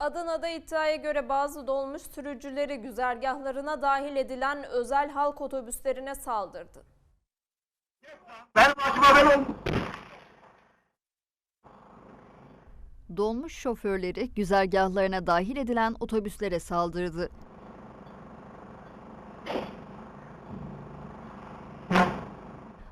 Adana'da iddiaya göre bazı dolmuş sürücüleri güzergahlarına dahil edilen özel halk otobüslerine saldırdı. Benim başıma ben. Dolmuş şoförleri güzergahlarına dahil edilen otobüslere saldırdı.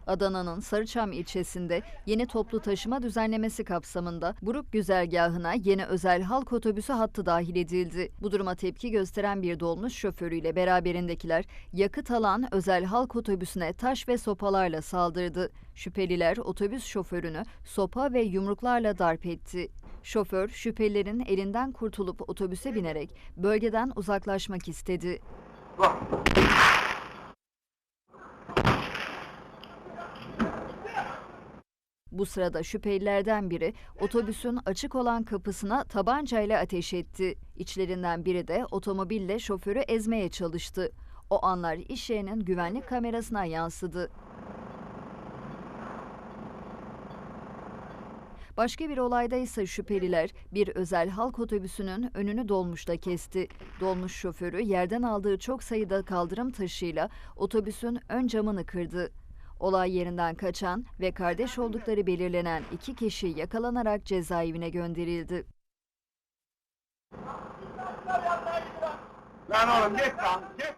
Adana'nın Sarıçam ilçesinde yeni toplu taşıma düzenlemesi kapsamında Buruk güzergahına yeni özel halk otobüsü hattı dahil edildi. Bu duruma tepki gösteren bir dolmuş şoförüyle beraberindekiler yakıt alan özel halk otobüsüne taş ve sopalarla saldırdı. Şüpheliler otobüs şoförünü sopa ve yumruklarla darp etti. Şoför şüphelilerin elinden kurtulup otobüse binerek bölgeden uzaklaşmak istedi. Bak. Bu sırada şüphelilerden biri otobüsün açık olan kapısına tabancayla ateş etti. İçlerinden biri de otomobille şoförü ezmeye çalıştı. O anlar iş yerinin güvenlik kamerasına yansıdı. Başka bir olayda ise şüpheliler bir özel halk otobüsünün önünü dolmuşla kesti. Dolmuş şoförü yerden aldığı çok sayıda kaldırım taşıyla otobüsün ön camını kırdı. Olay yerinden kaçan ve kardeş oldukları belirlenen iki kişi yakalanarak cezaevine gönderildi. Lan oğlum git lan git.